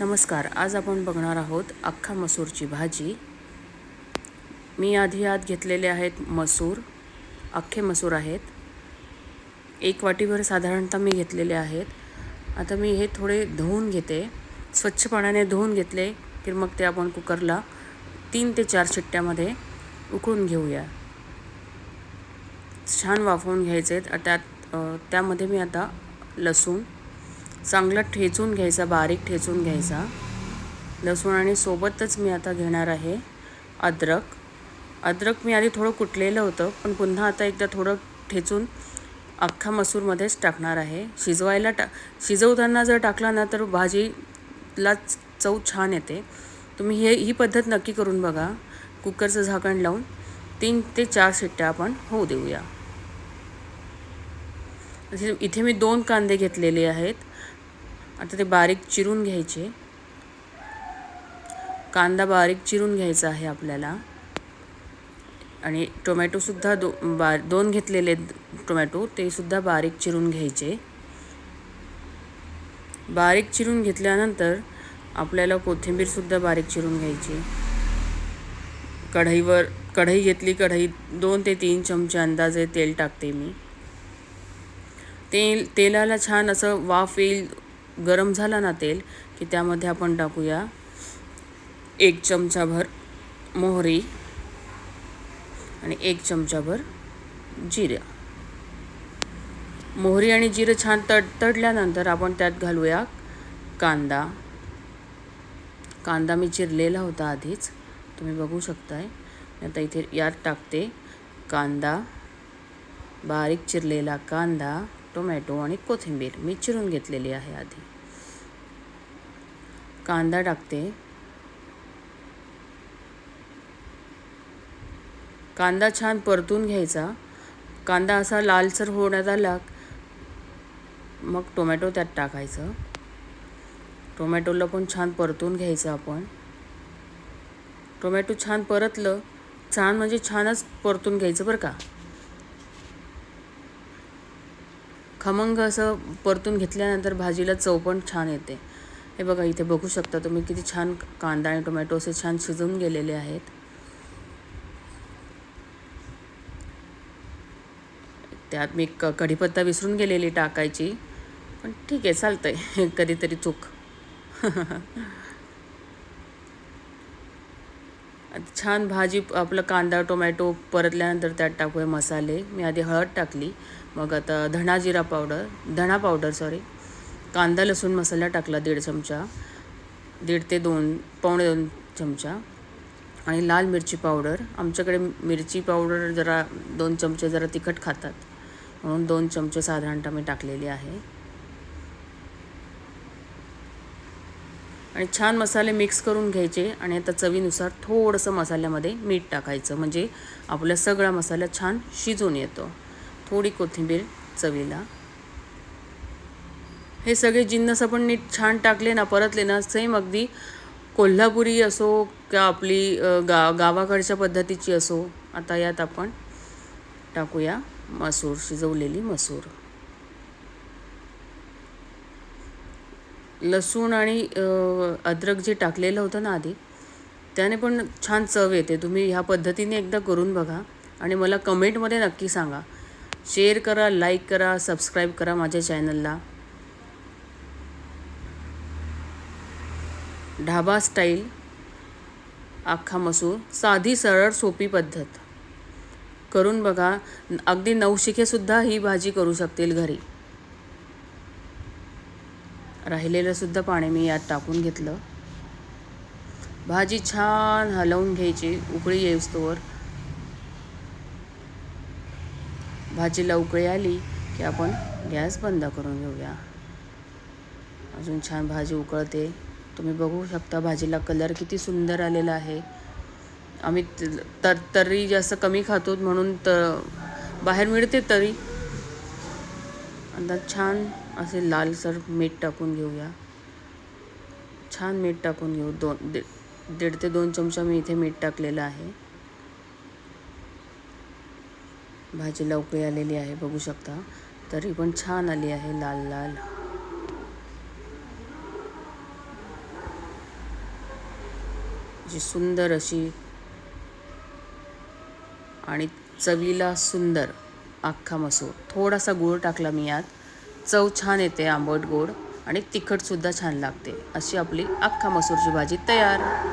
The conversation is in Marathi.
नमस्कार आज आपण बघणार आहोत अख्खा मसूरची भाजी. मी आधी आत घेतलेले आहेत मसूर अख्खे मसूर आहेत. एक वाटीभर साधारणतः मी घेतलेले आहेत. आता मी हे थोडे धुवून घेते. स्वच्छ पाण्याने धुवून घेतले की मग ते आपण कुकरला तीन ते चार शिट्ट्यामध्ये उकळून घेऊया. छान वाफवून घ्यायचे आहेत. त्यात त्यामध्ये मी आता लसूण चांगलं ठेचून घ्यायचा बारीक ठेचून घ्यायचा. लसूण आणि सोबतच मी आता घेणार आहे अद्रक. अद्रक मी आधी थोडं कुटलेलं होतं पण पुन्हा आता एकदा थोडं ठेचून अख्खा मसूरमध्येच टाकणार आहे. शिजवायला टा शिजवताना जर टाकला ना तर भाजीला चव छान येते. तुम्ही हे ही पद्धत नक्की करून बघा. कुकरचं झाकण लावून तीन ते चार शिट्ट्या आपण होऊ देऊया. इथे मी दोन कांदे घेतलेले आहेत. आता ते बारीक चिरून घ्यायचे. कांदा बारीक चिरून घ्यायचा आहे आपल्याला. आणि टोमॅटोसुद्धा दो बा दोन घेतलेले टोमॅटो तेसुद्धा बारीक चिरून घ्यायचे. बारीक चिरून घेतल्यानंतर आपल्याला कोथिंबीरसुद्धा बारीक चिरून घ्यायची. कढईवर कढई घेतली कढईत दोन ते तीन चमचे अंदाजे तेल टाकते मी. तेल तेलाला छान असं वाफ येईल गरम झाला ना तेल की त्यामध्ये आपण टाकूया एक चमचाभर मोहरी आणि एक चमचाभर जिरं. मोहरी आणि जिरं छान तड तडल्यानंतर आपण त्यात घालूया कांदा. कांदा मी चिरलेला होता आधीच तुम्ही बघू शकताय. मी आता इथे यात टाकते कांदा. बारीक चिरलेला कांदा. टोमॅटो आणि कोथिंबीर मी चिरून घेतलेली आहे आधी. कांदा टाकते. कांदा छान परतून घ्यायचा. कांदा असा लालसर होण्यात आला मग टोमॅटो त्यात टाकायचं. टोमॅटोला पण छान परतून घ्यायचं आपण. टोमॅटो छान परतलं छान म्हणजे छानच परतून घ्यायचं बरं का. खमंग असं परतून घेतल्यानंतर भाजीला चव पण छान येते. हे बघा इथे बघू शकता तुम्ही किती छान कांदा आणि टोमॅटो असे छान शिजून गेलेले आहेत. त्यात मी क कढीपत्ता विसरून गेलेली टाकायची. पण ठीक आहे चालतंय. कधीतरी चूक. छान भाजी आपलं कांदा टोमॅटो परतल्यानंतर त्यात टाकूया मसाले. मी आधी हळद टाकली. मग आता धणा जिरा पावडर धणा पावडर सॉरी कांदा लसूण मसाला टाकला दीड चमचा दीड ते दोन पावणे दोन चमचा. आणि लाल मिरची पावडर आमच्याकडे मिरची पावडर जरा दोन चमचे जरा तिखट खातात. म्हणून दोन चमचे साधारणतः मी टाकलेले आहे. आणि छान मसाले मिक्स करून घ्यायचे आणि आता चवीनुसार थोडंसं मसाल्यामध्ये मीठ टाकायचं. म्हणजे आपला सगळा मसाला छान शिजून येतो. थोडी कोथिंबीर चवीला. हे सगळे जिन्नस आपण नीट छान टाकले ना परतले ना सेम अगदी कोल्हापुरी असो का आपली गा गावाकडच्या पद्धतीची असो आता यात आपण टाकूया मसूर शिजवलेली मसूर. लसूण आणि अद्रक जे टाकलेलं होतं ना आधी त्याने पण छान चव येते. तुम्ही ह्या पद्धतीने एकदा करून बघा आणि मला कमेंटमध्ये नक्की सांगा. शेअर करा लाईक करा सबस्क्राईब करा माझ्या चॅनलला ढाबा स्टाईल अख्खा मसूर साधी सरळ सोपी पद्धत. करून बघा अगदी नवशिकेसुद्धा ही भाजी करू शकतील घरी. राहिलेलंसुद्धा पाणी मी यात टाकून घेतलं. भाजी छान हलवून घ्यायची उकळी येऊस्तोवर. भाजीला उकळी आली की आपण गॅस बंद करून घेऊया. अजून छान भाजी उकळते. तुम्ही बघू शकता भाजीला कलर किती सुंदर आलेला आहे. आम्ही तर तर्री जास्त कमी खातो म्हणून तर बाहेर मिळते तरी आता छान असे लालसर मीठ टाकून घेऊया. छान मीठ टाकून घेऊ. दोन दीड दीड ते दोन चमचा मी इथे मीठ टाकलेलं आहे. भाजी लवकरी आलेली आहे बघू शकता. तरी पण छान आली आहे लाल लाल. जी सुंदर अशी आणि चवीला सुंदर अख्खा मसूर. थोडासा गूळ टाकला मी यात. चव छान येते आंबट गोड आणि तिखटसुद्धा छान लागते. अशी आपली अख्खा मसूरची भाजी तयार.